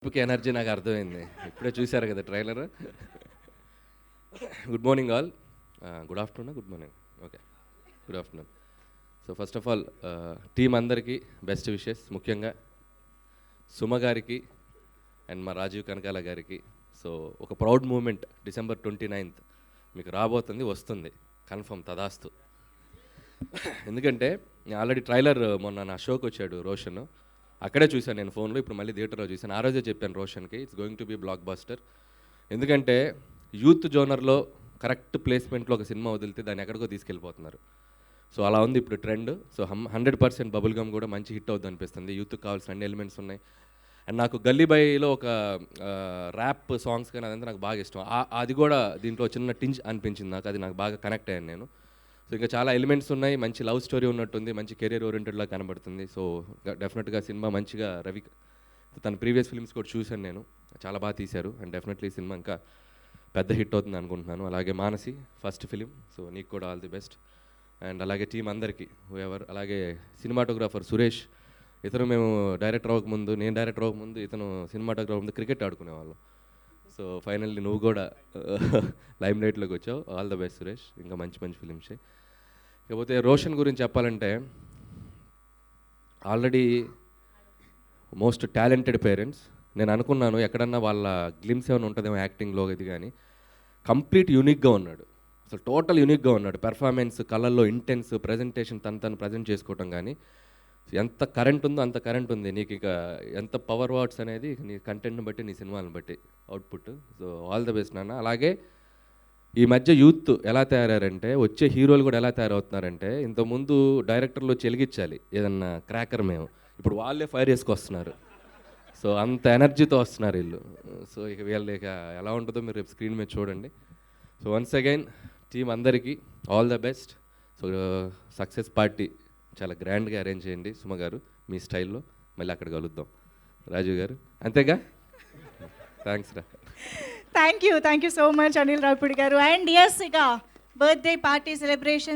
ఇప్పుకి energy నాకు అర్థమైంది. ఇప్పుడే చూశారు కదా trailer. Good morning all. Good afternoon? Good morning. Okay. Good afternoon. So first of all team అందరికీ బెస్ట్ విషెస్. ముఖ్యంగా సుమ గారికి అండ్ మా రాజీవ్ కనకాల గారికి. సో ఒక proud moment December twenty ninth మీకు రాబోతుంది వస్తుంది. కన్ఫర్మ్ తదాస్తు. ఎందుకంటే ఆల్రెడీ ట్రైలర్ మొన్న నా షోకి వచ్చాడు రోషన్. అక్కడే చూశాను నేను ఫోన్లో ఇప్పుడు మళ్ళీ థియేటర్లో చూశాను. ఆ రోజే చెప్పాను రోషన్కి it's going to be blockbuster ఎందుకంటే యూత్ జోనర్లో కరెక్ట్ ప్లేస్మెంట్లో ఒక సినిమా వదిలితే దాన్ని ఎక్కడికో తీసుకెళ్ళిపోతున్నారు. సో అలా ఉంది ఇప్పుడు trend. So hmm hundred percent bubble gum కూడా మంచి హిట్ అవుద్ది అనిపిస్తుంది. యూత్కి కావాల్సిన అన్ని ఎలిమెంట్స్ ఉన్నాయి. అండ్ నాకు గల్లీబాయిలో ఒక ర్యాప్ సాంగ్స్ కానీ అదంతా నాకు బాగా ఇష్టం. అది కూడా దీంట్లో చిన్న టింజ్ అనిపించింది నాకు. అది నాకు బాగా కనెక్ట్ అయ్యాను నేను. సో ఇంకా చాలా ఎలిమెంట్స్ ఉన్నాయి. మంచి లవ్ స్టోరీ ఉన్నట్టుంది. మంచి కెరీర్ ఓరియంటెడ్లా కనబడుతుంది. సో డెఫినెట్గా సినిమా మంచిగా రవి తన ప్రీవియస్ ఫిల్మ్స్ కూడా చూశాను నేను. చాలా బాగా తీశారు. అండ్ డెఫినెట్లీ సినిమా ఇంకా పెద్ద హిట్ అవుతుంది అనుకుంటున్నాను. అలాగే మానసి ఫస్ట్ ఫిలిం సో నీకు కూడా ఆల్ ది బెస్ట్ అండ్ అలాగే టీం అందరికీ ఎవర్ అలాగే సినిమాటోగ్రాఫర్ సురేష్. ఇతను మేము డైరెక్టర్ అవ్వకముందు నేను డైరెక్టర్ అవ్వకముందు ఇతను సినిమాటోగ్రాఫర్ ముందు క్రికెట్ ఆడుకునేవాళ్ళం. సో ఫైనల్లీ నువ్వు కూడా లైమ్ లైట్లోకి వచ్చావు. All the best Suresh. ఇంకా మంచి మంచి ఫిలిమ్స్ లేకపోతే రోషన్ గురించి చెప్పాలంటే ఆల్రెడీ మోస్ట్ టాలెంటెడ్ పేరెంట్స్. నేను అనుకున్నాను ఎక్కడన్నా వాళ్ళ గ్లిమ్స్ ఏమైనా ఉంటుందేమో యాక్టింగ్లో ఇది కానీ. కంప్లీట్ యూనిక్గా ఉన్నాడు. అసలు టోటల్ యూనిక్గా ఉన్నాడు. పెర్ఫార్మెన్స్ కళ్ళల్లో ఇంటెన్స్ ప్రజెంటేషన్ తను తను ప్రజెంట్ చేసుకోవటం కానీ. ఎంత కరెంట్ ఉందో అంత కరెంట్ ఉంది. నీకు ఇక ఎంత పవర్ వాట్స్ అనేది నీ కంటెంట్ని బట్టి నీ సినిమాలను బట్టి output so all the best నాన్న. అలాగే ఈ మధ్య యూత్ ఎలా తయారారంటే వచ్చే హీరోలు కూడా ఎలా తయారవుతున్నారంటే ఇంతకుముందు డైరెక్టర్లు చెలిగించాలి ఏదన్నా క్రాకర్ మేము. ఇప్పుడు వాళ్ళే ఫైర్ చేసుకొస్తున్నారు సో అంత ఎనర్జీతో వస్తున్నారు వీళ్ళు. సో ఇక వీళ్ళు ఇక ఎలా ఉంటుందో మీరు రేపు స్క్రీన్ మీద చూడండి. సో వన్స్ అగైన్ టీం అందరికీ all the best so success party చాలా గ్రాండ్గా అరేంజ్ చేయండి సుమ గారు మీ స్టైల్లో. మళ్ళీ అక్కడ కలుద్దాం. రాజు గారు అంతేగా? థ్యాంక్స్ రా. Thank you thank you so much Anil Ravipudi garu and yes ఇక బర్త్డే పార్టీ సెలబ్రేషన్